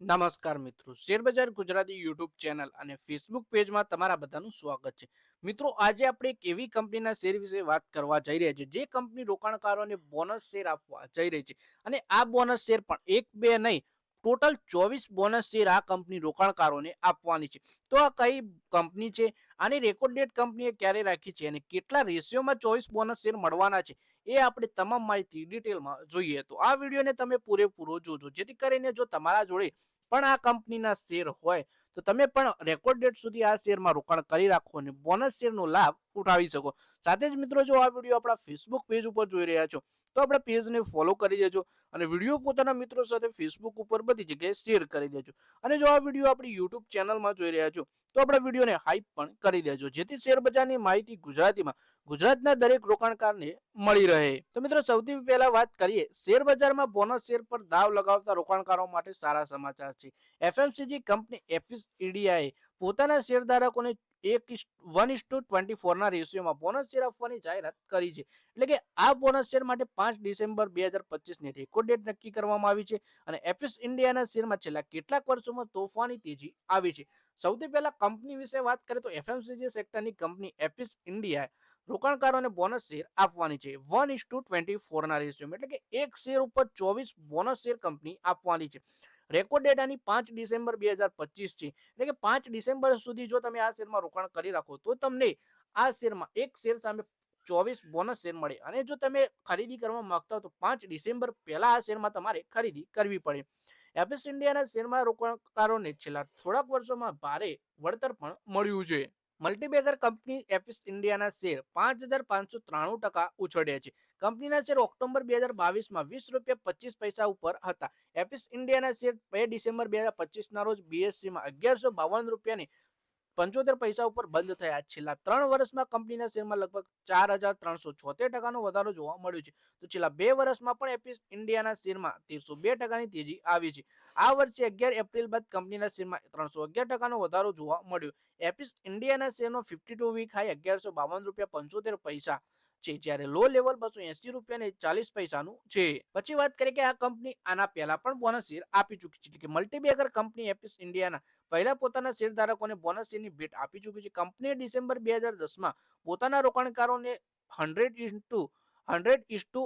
નમસ્કાર મિત્રો. શેરબજાર ગુજરાતી યુટ્યુબ ચેનલ અને ફેસબુક પેજમાં તમારા બધાનું સ્વાગત છે. મિત્રો, આજે આપણે એક એવી કંપનીના શેર વિશે વાત કરવા જઈ રહ્યા છીએ. જે કંપની રોકાણકારોને બોનસ શેર આપવા જઈ રહી છે. અને આ બોનસ શેર પણ એક બે નહીં ટોટલ ચોવીસ બોનસ શેર આ કંપની રોકાણકારોને આપવાની છે. તો આ કઈ કંપની છે? આની રેકોર્ડ ડેટ કંપનીએ ક્યારે રાખી છે? અને કેટલા રેશિયોમાં ચોવીસ બોનસ શેર મળવાના છે? એ આપણે તમામ માહિતી ડિટેલમાં જોઈએ. તો આ વિડીયોને તમે પૂરેપૂરો જોજો. જેથી કરીને જો તમારા જોડે પણ આ કંપનીના શેર હોય, તો તમે પણ રેકોર્ડ ડેટ સુધી આ શેરમાં રોકાણ કરી રાખો અને બોનસ શેરનો લાભ ઉઠાવી શકો. સાથે જ મિત્રો, જો આ વીડિયો આપણા ફેસબુક પેજ ઉપર જોઈ રહ્યા છો તો આપણા પેજને ફોલો કરી દેજો અને વીડિયો પોતાના મિત્રો સાથે ફેસબુક ઉપર બધી જગ્યાએ શેર કરી દેજો. અને જો આ વીડિયો આપણી યુટ્યુબ ચેનલમાં જોઈ રહ્યા છો, તો આપણા વિડીયોને હાઈપ પણ કરી દેજો, જેથી શેર બજારની માહિતી ગુજરાતીમાં, ગુજરાતના દરેક રોકાણકારને મળી રહે. તો મિત્રો, સૌથી પહેલા વાત કરીએ શેર બજારમાં બોનસ શેર પર દાવ લગાવતા રોકાણકારો માટે સારા સમાચાર છે. એફએમસીજી કંપની એફિસ ઇડીઆએ પોતાના શેરધારકોને એક વન ઇસ ટુ ટ્વેન્ટી ફોરના રેશિયોમાં બોનસ શેર આપવાની જાહેરાત કરી છે. એટલે કે આ બોનસ શેર માટે પાંચ ડિસેમ્બર બે હજાર પચીસની રેકોર્ડ ડેટ નક્કી કરવામાં આવી છે અને એફિસ ઇન્ડિયાના શેરમાં છેલ્લા કેટલાક વર્ષોમાં તોફાની તેજી આવી છે. સૌથી પહેલા કંપની વિશે વાત કરીએ તો એફએમસીજી સેક્ટરની કંપની એફિસ ઇન્ડિયાએ રોકાણકારોને બોનસ શેર આપવાની છે. વન ઇસ ટુ ટ્વેન્ટી ફોરના રેશિયોમાં એટલે કે એક શેર ઉપર ચોવીસ બોનસ શેર કંપની આપવાની છે. રેકોર્ડ ડેટ આની પાંચ ડિસેમ્બર બે હજાર પચીસ છે. એટલે કે પાંચ ડિસેમ્બર સુધી જો તમે આ શેરમાં રોકાણ કરી રાખો, તો તમને આ શેરમાં એક શેર સામે ચોવીસ બોનસ શેર મળે. અને જો તમે ખરીદી કરવા માંગતા હો, તો પાંચ ડિસેમ્બર પહેલા આ શેરમાં તમારે ખરીદી કરવી પડે. એપિસ ઇન્ડિયાના શેરમાં રોકાણકારોને છેલ્લા થોડાક વર્ષોમાં ભારે વળતર પણ મળ્યું છે. મલ્ટીબેગર કંપની એફિસ ઇન્ડિયાના શેર પાંચ હજાર પાંચસો ત્રાણું ટકા ઉછળ્યા છે. કંપનીના શેર ઓક્ટોબર બે હજાર બાવીસમાં વીસ રૂપિયા પચીસ પૈસા ઉપર હતા. એફિસ ઇન્ડિયાના શેર બે ડિસેમ્બર બે હજાર પચીસના રોજ બીએસસીમાં અગિયારસો બાવન રૂપિયાની પંચોતેર પૈસા ઉપર બંધ થયા. છેલ્લા ત્રણ વર્ષમાં કંપનીના શેરમાં લગભગ ચાર હજાર ત્રણસો છોતેર ટકાનો વધારો જોવા મળ્યો છે. તો છેલ્લા બે વર્ષમાં પણ એપીસ ઇન્ડિયાના શેરમાં તેરસો બે ટકાની તેજી આવી છે. આ વર્ષે અગિયાર એપ્રિલ બાદ કંપનીના શેરમાં ત્રણસો અગિયાર ટકાનો વધારો જોવા મળ્યો. એપીસ ઇન્ડિયાના શેરનો ફિફ્ટી ટુ વીક હાઈ અગિયારસો બાવન રૂપિયા પંચોતેર પૈસા છે જ્યારે લો લેવલ બસો એસી રૂપિયા ને ચાલીસ પૈસાનું છે. પછી વાત કરીએ કે આ કંપની આના પહેલા પણ બોનસ શેર આપી ચૂકી છે. કે મલ્ટીબેગર કંપની એપિસ ઇન્ડિયાના પહેલા પોતાના શેરધારકોને બોનસ શેરની ભેટ આપી ચૂકી છે. કંપનીએ ડિસેમ્બર બે હજાર દસમાં પોતાના રોકાણકારોને હંડ્રેડ ઇન્ટુ હંડ્રેડ ઇસ્ટુ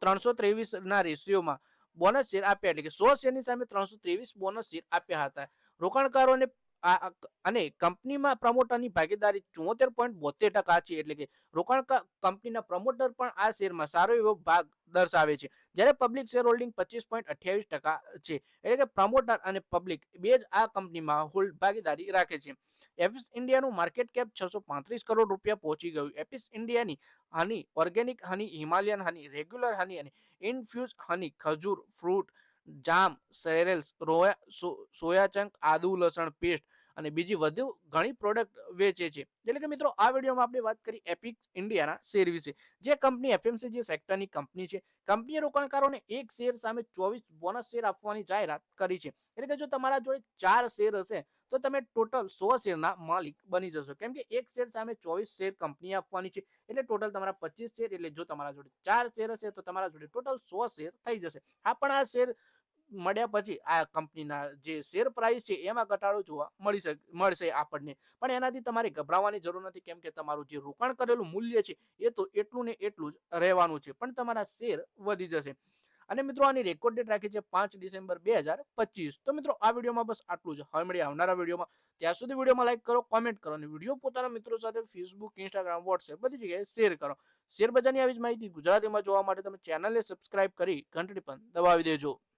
ત્રણસો ત્રેવીસના રેશિયોમાં બોનસ શેર આપ્યા. એટલે કે સો શેરની સામે ત્રણસો ત્રેવીસ બોનસ શેર આપ્યા હતા. રોકાણકારોને અને કંપનીમાં પ્રમોટરની ભાગીદારી ચુમ્મોતેર પોઈન્ટ બોતેર ટકા છે, એટલે કે રોકાણ કંપનીના પ્રમોટર પણ આ શેરમાં સારો એવો ભાગ દર્શાવે છે. જ્યારે પબ્લિક શેર હોલ્ડિંગ પચીસ પોઈન્ટ અઠ્યાવીસ ટકા છે, એટલે કે પ્રમોટર અને પબ્લિક બે જ આ કંપનીમાં હોલ્ડ ભાગીદારી રાખે છે. એફિસ ઇન્ડિયાનું માર્કેટ કેપ છસો પાંત્રીસ કરોડ રૂપિયા પહોંચી ગયું. એપિસ ઇન્ડિયાની honey organic honey, Himalayan honey, regular honey અને ઇન્ફ્યુઝ હની ખજૂર, ફ્રૂટ જામ સેરેલ્સ રોયા સોયા ચંક આદુ, લસણ, પેસ્ટ અને બીજી વધુ ઘણી પ્રોડક્ટ વેચે છે. એટલે કે મિત્રો, આ વિડીયોમાં આપણે વાત કરી એપિક ઇન્ડિયાના શેર વિશે. જે કંપની એફએમસીજી સેક્ટરની કંપની છે કંપનીએ રોકાણકારોને એક શેર સામે ચોવીસ બોનસ શેર આપવાની જાહેરાત કરી છે. એટલે કે જો તમારા જોડે ચાર શેર હશે, તો તમે ટોટલ સો શેરના માલિક બની જશો. કેમ કે એક શેર સામે ચોવીસ શેર કંપની આપવાની છે, એટલે ટોટલ તમારા પચીસ શેર, એટલે જો તમારા જોડે ચાર શેર હશે, તો તમારા જોડે ટોટલ સો શેર થઈ જશે. હા, પણ આ શેર મળ્યા પછી આ કંપનીના જે શેર પ્રાઇસ છે એમાં ઘટાડો જોવા મળી શકે, મળશે આપણને. પણ એનાથી તમારે ગભરાવાની જરૂર નથી, કેમ કે તમારું જે રોકાણ કરેલું મૂલ્ય છે, એ તો એટલું ને એટલું જ રહેવાનું છે, પણ તમારા શેર વધી જશે. અને મિત્રો, આની રેકોર્ડ ડેટ રાખી છે પાંચ ડિસેમ્બર બે હજાર પચીસ. તો મિત્રો, આ વિડીયોમાં બસ આટલું જ. હવે મળી આવનારા વિડીયોમાં. ત્યાં સુધી વિડીયોમાં લાઈક કરો કોમેન્ટ કરો અને વીડિયો પોતાના મિત્રો સાથે ફેસબુક ઇન્સ્ટાગ્રામ વોટ્સએપ બધી જગ્યાએ શેર કરો. શેર બજારની આવી જ માહિતી ગુજરાતીમાં જોવા માટે તમે ચેનલને સબસ્ક્રાઇબ કરી ઘંટડી પણ દબાવી દેજો.